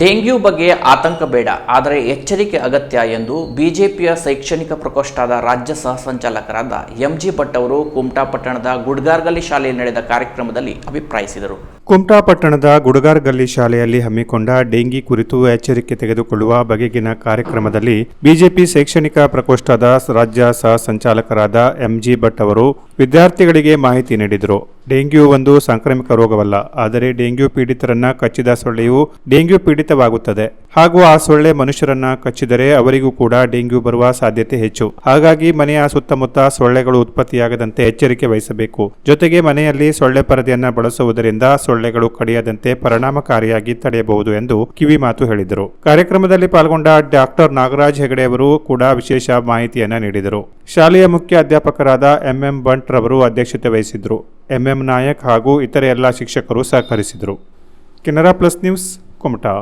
Dengue ಬಗ್ಗೆ ಆತಂಕ ಬೇಡ, ಆದರೆ ಎಚ್ಚರಿಕೆ ಅಗತ್ಯ ಎಂದು ಬಿಜೆಪಿಯ ಶೈಕ್ಷಣಿಕ ಪ್ರಕೋಷ್ಠದ ರಾಜ್ಯ ಸಹ ಸಂಚಾಲಕರಾದ ಎಂಜಿ ಭಟ್ ಅವರು ಕುಮಟಾ ಪಟ್ಟಣದ ಗುಡ್ಗಾರ್ಗಲ್ಲಿ ಶಾಲೆಯಲ್ಲಿ ನಡೆದ ಕಾರ್ಯಕ್ರಮದಲ್ಲಿ ಅಭಿಪ್ರಾಯಿಸಿದರು. ಕುಮಟಾ ಪಟ್ಟಣದ ಗುಡ್ಗಾರ್ಗಲ್ಲಿ ಶಾಲೆಯಲ್ಲಿ ಹಮ್ಮಿಕೊಂಡ ಡೆಂಗಿ ಕುರಿತು ಎಚ್ಚರಿಕೆ ತೆಗೆದುಕೊಳ್ಳುವ ಬಗೆಗಿನ ಕಾರ್ಯಕ್ರಮದಲ್ಲಿ ಬಿಜೆಪಿ ಶೈಕ್ಷಣಿಕ ಪ್ರಕೋಷ್ಠದ ರಾಜ್ಯ ಸಹ ಸಂಚಾಲಕರಾದ ಎಂಜಿ ಭಟ್ ಅವರು ವಿದ್ಯಾರ್ಥಿಗಳಿಗೆ ಮಾಹಿತಿ ನೀಡಿದರು. ಡೆಂಗ್ಯೂ ಒಂದು ಸಾಂಕ್ರಾಮಿಕ ರೋಗವಲ್ಲ, ಆದರೆ ಡೆಂಗ್ಯೂ ಪೀಡಿತರನ್ನ ಕಚ್ಚಿದ ಸೊಳ್ಳೆಯು ಡೆಂಗ್ಯೂ ಪೀಡಿತವಾಗುತ್ತದೆ ಹಾಗೂ ಆ ಸೊಳ್ಳೆ ಮನುಷ್ಯರನ್ನ ಕಚ್ಚಿದರೆ ಅವರಿಗೂ ಕೂಡ ಡೆಂಗ್ಯೂ ಬರುವ ಸಾಧ್ಯತೆ ಹೆಚ್ಚು. ಹಾಗಾಗಿ ಮನೆಯ ಸುತ್ತಮುತ್ತ ಸೊಳ್ಳೆಗಳು ಉತ್ಪತ್ತಿಯಾಗದಂತೆ ಎಚ್ಚರಿಕೆ ವಹಿಸಬೇಕು. ಜೊತೆಗೆ ಮನೆಯಲ್ಲಿ ಸೊಳ್ಳೆ ಪರದೆಯನ್ನ ಬಳಸುವುದರಿಂದ ಸೊಳ್ಳೆಗಳು ಕಡಿಯದಂತೆ ಪರಿಣಾಮಕಾರಿಯಾಗಿ ತಡೆಯಬಹುದು ಎಂದು ಕಿವಿ ಮಾತು ಹೇಳಿದರು. ಕಾರ್ಯಕ್ರಮದಲ್ಲಿ ಪಾಲ್ಗೊಂಡ ಡಾಕ್ಟರ್ ನಾಗರಾಜ್ ಹೆಗಡೆ ಅವರು ಕೂಡ ವಿಶೇಷ ಮಾಹಿತಿಯನ್ನ ನೀಡಿದರು. ಶಾಲೆಯ ಮುಖ್ಯ ಅಧ್ಯಾಪಕರಾದ ಎಂಎಂ ಬಂಟ್ ರವರು ಅಧ್ಯಕ್ಷತೆ ವಹಿಸಿದ್ರು. ಎಂಎಂ ನಾಯಕ್ ಹಾಗೂ ಇತರೆ ಎಲ್ಲ ಶಿಕ್ಷಕರು ಸಹಕರಿಸಿದರು. Canara plus news Kumta